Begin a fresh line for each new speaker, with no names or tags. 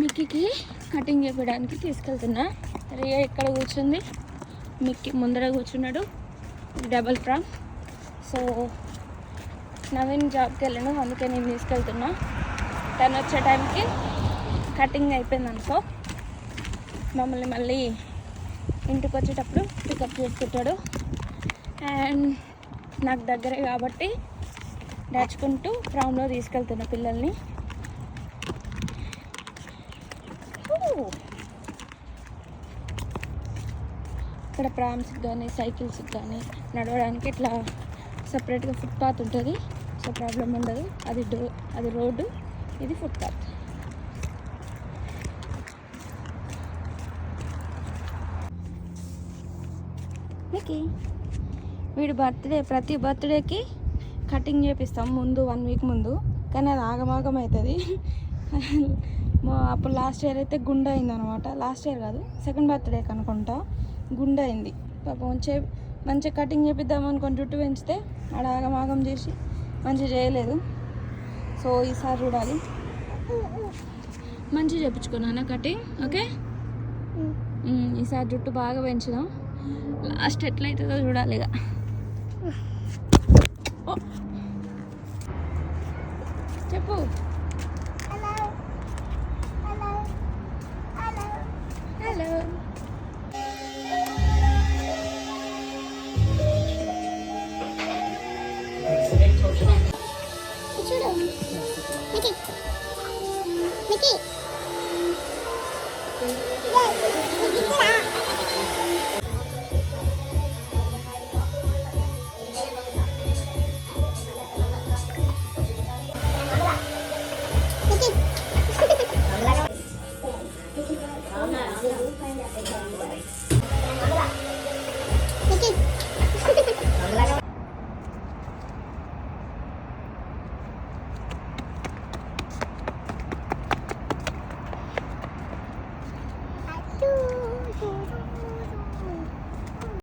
మిక్కీకి cutting చేయడానికి తీసుకెళ్తున్నా. రియా ఇక్కడ కూర్చుంది. మిక్కి ముందర కూర్చున్నాడు. డబల్ ట్రామ్ సో నవీన్ జాబ్కి వెళ్ళాను అందుకే నేను తీసుకెళ్తున్నా. తను వచ్చే టైంకి కటింగ్ అయిపోయింది అనుకో మమ్మల్ని మళ్ళీ ఇంటికి వచ్చేటప్పుడు పికప్ చేసుకుంటాడు అండ్ నాకు దగ్గరే కాబట్టి నడుచుకుంటూ ఫ్రామ్లో తీసుకెళ్తున్నా పిల్లల్ని. ఇక్కడ ప్రామ్స్కి కానీ సైకిల్స్కి కానీ నడవడానికి ఇట్లా సపరేట్గా ఫుట్పాత్ ఉంటుంది. సో ప్రాబ్లం ఉండదు. అది డో అది రోడ్డు ఇది ఫుట్పాత్ మీకు వీడి బర్త్డే ప్రతి బర్త్డేకి కటింగ్ చేపిస్తాం ముందు వన్ వీక్ ముందు. కానీ అది ఆగమాగం అవుతుంది. అప్పుడు లాస్ట్ ఇయర్ అయితే గుండె అయింది అనమాట లాస్ట్ ఇయర్ కాదు సెకండ్ బర్త్డేకి అనుకుంటా గుండె అయింది. పాపం చే మంచిగా కటింగ్ చేపిద్దాం అనుకొని జుట్టు పెంచితే ఆడ ఆగమాగం చేసి మంచిగా చేయలేదు. సో ఈసారి చూడాలి. మంచిగా చేపించుకున్నాను కటింగ్? ఓకే? ఈసారి జుట్టు బాగా పెంచుదాం. లాస్ట్ ఎట్లయితుందో చూడాలి ఇక. చెప్పు. Mickey.
Mickey. Thank you.